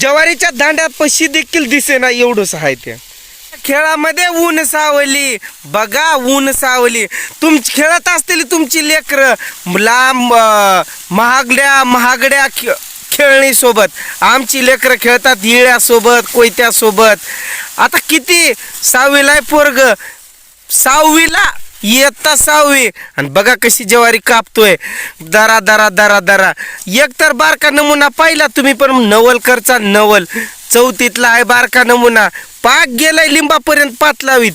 ज्वारीच्या दांड्या पशी देखील दिसे ना एवढंच आहे ते खेळामध्ये ऊन सावली बघा ऊन सावली. तुम खेळत असतील तुमची लेकरं लांब महागड्या महागड्या खे- खेळणीसोबत. आमची लेकरं खेळतात इळ्यासोबत कोयत्यासोबत. आता किती सहावीला आहे पोरग. सहावीला इयत्ता सहावी. आणि बघा कशी ज्वारी कापतोय. दरा दरा दरा दरा. एक तर बारका नमुना पाहिला तुम्ही पण नवलकरचा नवल. चौथीतला आहे बारका नमुना. पाक गेलाय लिंबापर्यंत पात लावीत.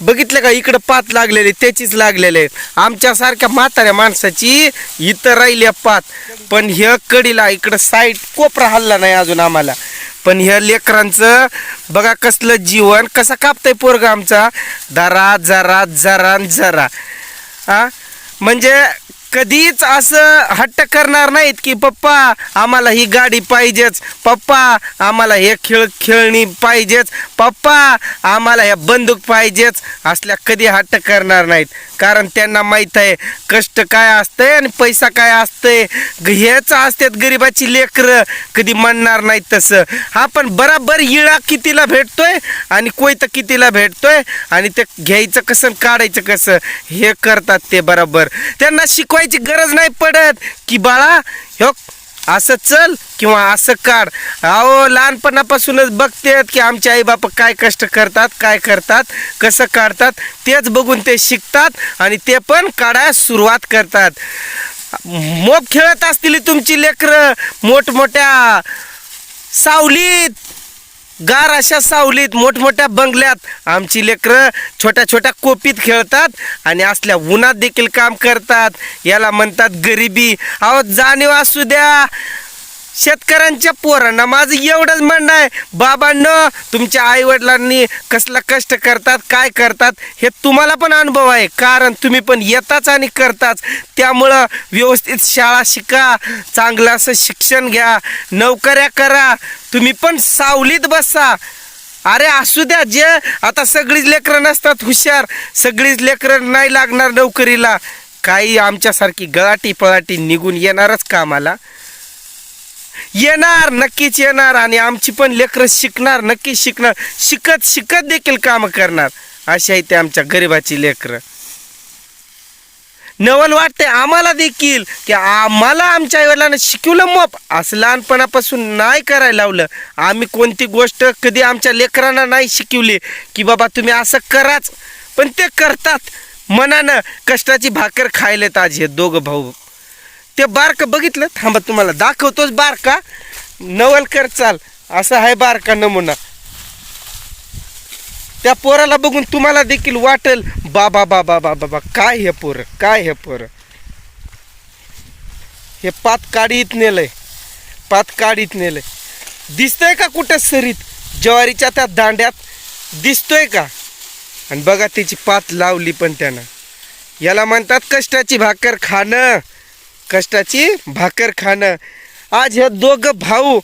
बघितलं का इकडं पात लागलेले त्याचीच लागलेले आहेत. आमच्यासारख्या म्हाताऱ्या माणसाची इथं राहिली पात. पण ह्या कडीला इकडं साईड कोपरा हल्ला नाही अजून आम्हाला. पण ह्या लेकरांचं बघा कसलं जीवन कसा कापतंय पोरग आमचा. दरा जरा जरा जरा. हा म्हणजे कधीच असं हट्ट करणार नाहीत की पप्पा आम्हाला ही गाडी पाहिजेच. पप्पा आम्हाला हे खेळ खेळणी पाहिजेच. पप्पा आम्हाला हे बंदूक पाहिजेच. असल्या कधी हट्ट करणार नाहीत. कारण त्यांना माहीत आहे कष्ट काय असतंय आणि पैसा काय असतंय. ग- हेच असतात गरिबाची लेकरं. कधी म्हणणार नाहीत तसं. हा पण बराबर इळा कितीला भेटतोय आणि कोयतं कितीला भेटतोय आणि ते घ्यायचं कसं काढायचं कसं हे करतात ते बरोबर. त्यांना शिकवायचं गरज नाही पडत. की बाळा ह्यो असं चल किंवा असं काढ. अहो लहानपणापासूनच बघतेत की आमचे आई बाप काय कष्ट करतात काय करतात कसं काढतात तेच बघून ते शिकतात आणि ते पण काढायला सुरुवात करतात. मोप खेळत असतील तुमची लेकरं मोठमोठ्या सावलीत. गार अशा सावलीत मोठमोठ्या बंगल्यात आमची लेकरं छोट्या छोट्या कोपीत खेळतात आणि असल्या उन्हात देखील काम करतात. याला म्हणतात गरिबी. अहो जाणीव असू द्या. शेतकऱ्यांच्या पोरांना माझं एवढंच म्हणणं आहे. बाबांनो तुमच्या आईवडिलांनी कसला कष्ट करतात काय करतात हे तुम्हाला पण अनुभव आहे. कारण तुम्ही पण येताच आणि करताच. त्यामुळं व्यवस्थित शाळा शिका चांगलं असं शिक्षण घ्या नोकऱ्या करा तुम्ही पण सावलीत बसा. अरे असू द्या जे आता सगळीच लेकरं नसतात हुशार सगळीच लेकरं नाही लागणार नोकरीला. काही आमच्यासारखी गळाटी पळाटी निघून येणारच कामाला. येणार नक्कीच येणार आणि आमची पण लेकरं शिकणार नक्कीच शिकणार. शिकत शिकत देखील काम करणार. अशी आहे ते आमच्या गरिबाची लेकरं. नवल वाटते आम्हाला देखील की आम्हाला आमच्या आईवडिलांना शिकवलं मग असं लहानपणापासून नाही करायला लावलं. आम्ही कोणती गोष्ट कधी आमच्या लेकरांना नाही शिकवली की बाबा तुम्ही असं कराच. पण ते करतात. मनानं कष्टाची भाकर खायलेत आज हे दोघं भाऊ. ते बारका बघितलं थांबा तुम्हाला दाखवतोच बारका. नवलकर चाल असा आहे बारका नमुना. त्या पोराला बघून तुम्हाला देखील वाटेल बाबा बाबा बाबा बाबा काय हे पोर काय हे पोर. हे पात काढीत नेलंय पात काढीत नेलंय. दिसतंय का कुठं सरीत? ज्वारीच्या त्या दांड्यात दिसतोय का? आणि बघा त्याची पात लावली पण त्यानं. याला म्हणतात कष्टाची भाकर खाणं. कष्टाची भाकर खाणं. आज ह्या दोघं भाऊ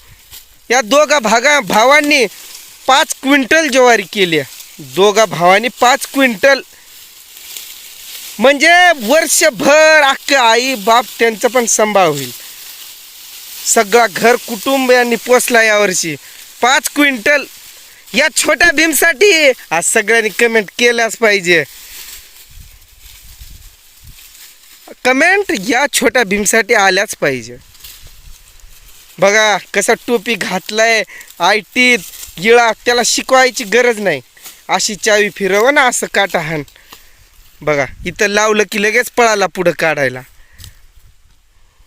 या दोघा भागा भावांनी पाच क्विंटल ज्वारी केली दोघा भावांनी पाच क्विंटल. म्हणजे वर्षभर अख्खं आई बाप त्यांचं पण सांभाळ होईल. सगळा घर कुटुंब यांनी पोचला यावर्षी पाच क्विंटल. या छोट्या भीमसाठी आज सगळ्यांनी कमेंट केल्याच पाहिजे. कमेंट या छोट्या भीमसाठी आल्याच पाहिजे. बघा कसा टोपी घातलाय आयटीत गिळा त्याला शिकवायची गरज नाही. अशी चावी फिरव ना असं काटाहान. बघा इथं लावलं की लगेच पळाला पुढं काढायला.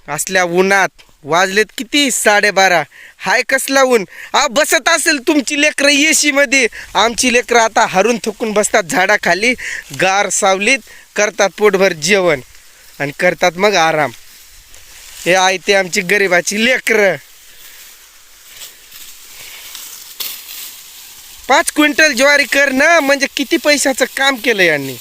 असल्या उन्हात वाजलेत किती? साडेबारा. हाय कसला ऊन? आ बसत असेल तुमची लेकरं येशीमध्ये आमची लेकरं आता हरून थकून बसतात झाडाखाली. गार सावलीत करतात पोटभर जेवण. आणि करतात मग आराम. हे आहे ते आमची गरिबाची लेकरं. पाच क्विंटल ज्वारी कर ना म्हणजे किती पैशाचं काम केलं यांनी.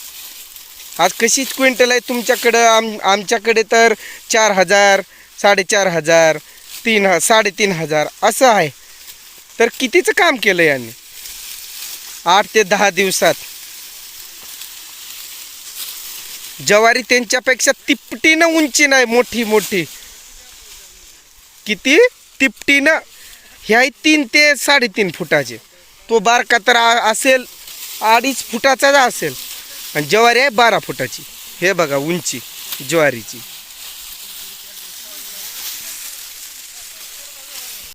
आज कशीच क्विंटल आहे तुमच्याकडं आम आमच्याकडे तर चार हजार साडेचार हजार तीन ह साडेतीन हजार असं आहे. तर कितीचं काम केलं यांनी? आठ ते दहा दिवसात. ज्वारी त्यांच्यापेक्षा तिपटीनं उंची नाही मोठी मोठी. किती? तिपटीनं. ह्या तीन ते साडेतीन फुटाचे. तो बारका तर असेल अडीच फुटाचा असेल. आणि ज्वारी आहे बारा फुटाची. हे बघा उंची ज्वारीची.